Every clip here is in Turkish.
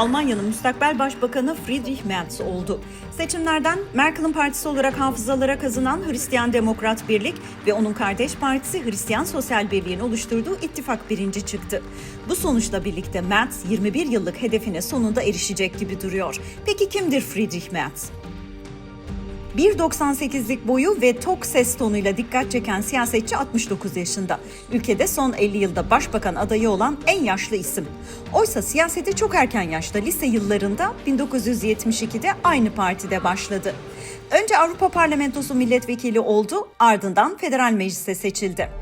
Almanya'nın müstakbel başbakanı Friedrich Merz oldu. Seçimlerden Merkel'in partisi olarak hafızalara kazınan Hristiyan Demokrat Birlik ve onun kardeş partisi Hristiyan Sosyal Birliği'nin oluşturduğu ittifak birinci çıktı. Bu sonuçla birlikte Merz 21 yıllık hedefine sonunda erişecek gibi duruyor. Peki kimdir Friedrich Merz? 1.98'lik boyu ve tok ses tonuyla dikkat çeken siyasetçi 69 yaşında. Ülkede son 50 yılda başbakan adayı olan en yaşlı isim. Oysa siyasete çok erken yaşta lise yıllarında 1972'de aynı partide başladı. Önce Avrupa Parlamentosu milletvekili oldu, ardından federal meclise seçildi.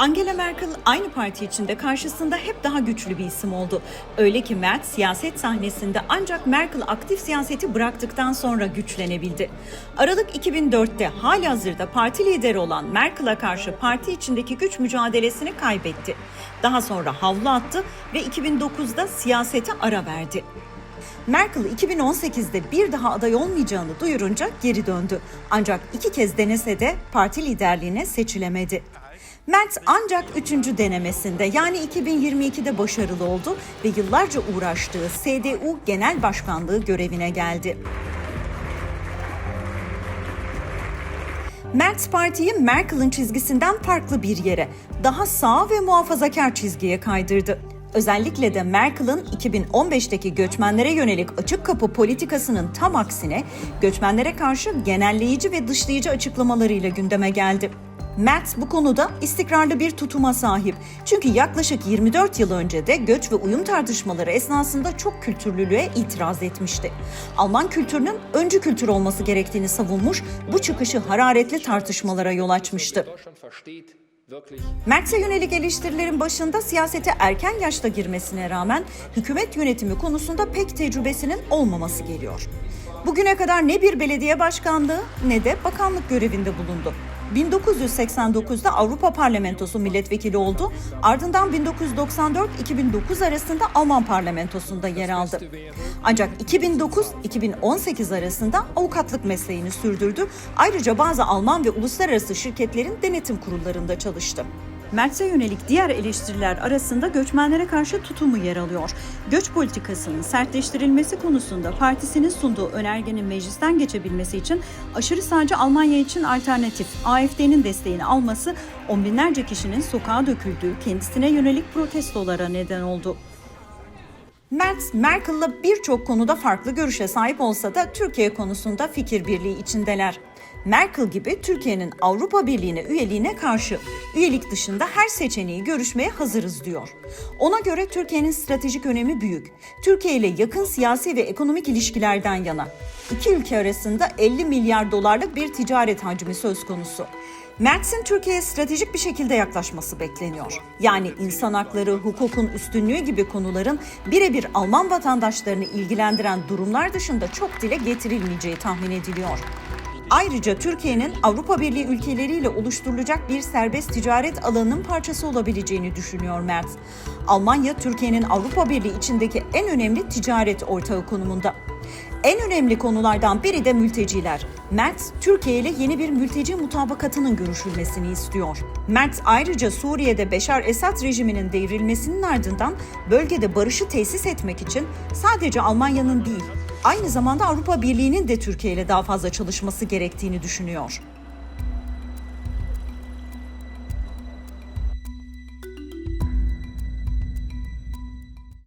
Angela Merkel aynı parti içinde karşısında hep daha güçlü bir isim oldu. Öyle ki Merz siyaset sahnesinde ancak Merkel aktif siyaseti bıraktıktan sonra güçlenebildi. Aralık 2004'te hali hazırda parti lideri olan Merkel'a karşı parti içindeki güç mücadelesini kaybetti. Daha sonra havlu attı ve 2009'da siyasete ara verdi. Merkel 2018'de bir daha aday olmayacağını duyurunca geri döndü. Ancak iki kez denese de parti liderliğine seçilemedi. Merz ancak üçüncü denemesinde yani 2022'de başarılı oldu ve yıllarca uğraştığı CDU Genel Başkanlığı görevine geldi. Merz partiyi Merkel'in çizgisinden farklı bir yere, daha sağ ve muhafazakar çizgiye kaydırdı. Özellikle de Merkel'in 2015'teki göçmenlere yönelik açık kapı politikasının tam aksine göçmenlere karşı genelleyici ve dışlayıcı açıklamalarıyla gündeme geldi. Merz bu konuda istikrarlı bir tutuma sahip. Çünkü yaklaşık 24 yıl önce de göç ve uyum tartışmaları esnasında çok kültürlülüğe itiraz etmişti. Alman kültürünün öncü kültür olması gerektiğini savunmuş, bu çıkışı hararetli tartışmalara yol açmıştı. Mertz'e yönelik eleştirilerin başında siyasete erken yaşta girmesine rağmen hükümet yönetimi konusunda pek tecrübesinin olmaması geliyor. Bugüne kadar ne bir belediye başkanlığı ne de bakanlık görevinde bulundu. 1989'da Avrupa Parlamentosu milletvekili oldu. Ardından 1994-2009 arasında Alman parlamentosunda yer aldı. Ancak 2009-2018 arasında avukatlık mesleğini sürdürdü. Ayrıca bazı Alman ve uluslararası şirketlerin denetim kurullarında çalıştı. Mertz'e yönelik diğer eleştiriler arasında göçmenlere karşı tutumu yer alıyor. Göç politikasının sertleştirilmesi konusunda partisinin sunduğu önergenin meclisten geçebilmesi için aşırı sağcı Almanya için alternatif AFD'nin desteğini alması on binlerce kişinin sokağa döküldüğü kendisine yönelik protestolara neden oldu. Merz, Merkel'la birçok konuda farklı görüşe sahip olsa da Türkiye konusunda fikir birliği içindeler. Merkel gibi Türkiye'nin Avrupa Birliği'ne üyeliğine karşı üyelik dışında her seçeneği görüşmeye hazırız diyor. Ona göre Türkiye'nin stratejik önemi büyük. Türkiye ile yakın siyasi ve ekonomik ilişkilerden yana. İki ülke arasında 50 milyar dolarlık bir ticaret hacmi söz konusu. Mertz'in Türkiye'ye stratejik bir şekilde yaklaşması bekleniyor. Yani insan hakları, hukukun üstünlüğü gibi konuların birebir Alman vatandaşlarını ilgilendiren durumlar dışında çok dile getirilmeyeceği tahmin ediliyor. Ayrıca Türkiye'nin Avrupa Birliği ülkeleriyle oluşturulacak bir serbest ticaret alanının parçası olabileceğini düşünüyor Merz. Almanya, Türkiye'nin Avrupa Birliği içindeki en önemli ticaret ortağı konumunda. En önemli konulardan biri de mülteciler. Merz, Türkiye ile yeni bir mülteci mutabakatının görüşülmesini istiyor. Merz ayrıca Suriye'de Beşar Esad rejiminin devrilmesinin ardından bölgede barışı tesis etmek için sadece Almanya'nın değil, aynı zamanda Avrupa Birliği'nin de Türkiye ile daha fazla çalışması gerektiğini düşünüyor.